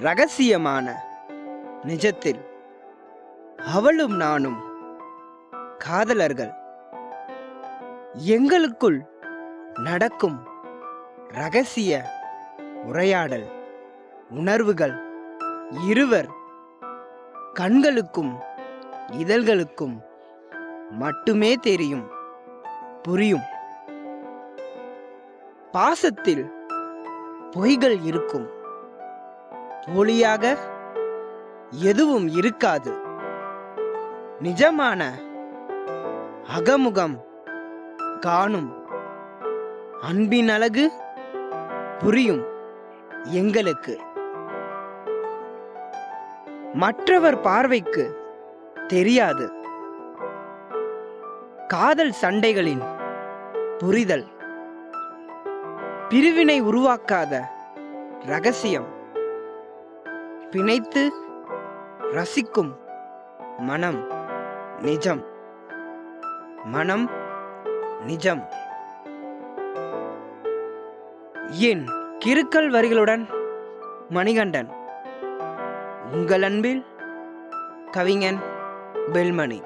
ரகசியமான நிஜத்தில் அவளும் நானும் காதலர்கள். எங்களுக்குள் நடக்கும் ரகசிய உரையாடல் உணர்வுகள் இருவர் கண்களுக்கும் இதழ்களுக்கும் மட்டுமே தெரியும் புரியும். பாசத்தில் பொய்கள் இருக்கும். போலியாக எதுவும் இருக்காது. நிஜமான அகமுகம் காணும் அன்பின் அழகு புரியும் எங்களுக்கு. மற்றவர் பார்வைக்கு தெரியாது. காதல் சண்டைகளின் புரிதல். பிரிவினை உருவாக்காத ரகசியம். பிணைத்து ரசிக்கும் மனம் நிஜம். மனம் நிஜம். என் கிருக்கல் வரிகளுடன் மணிகண்டன். உங்கள் அன்பில் கவிஞன் பெல்மணி.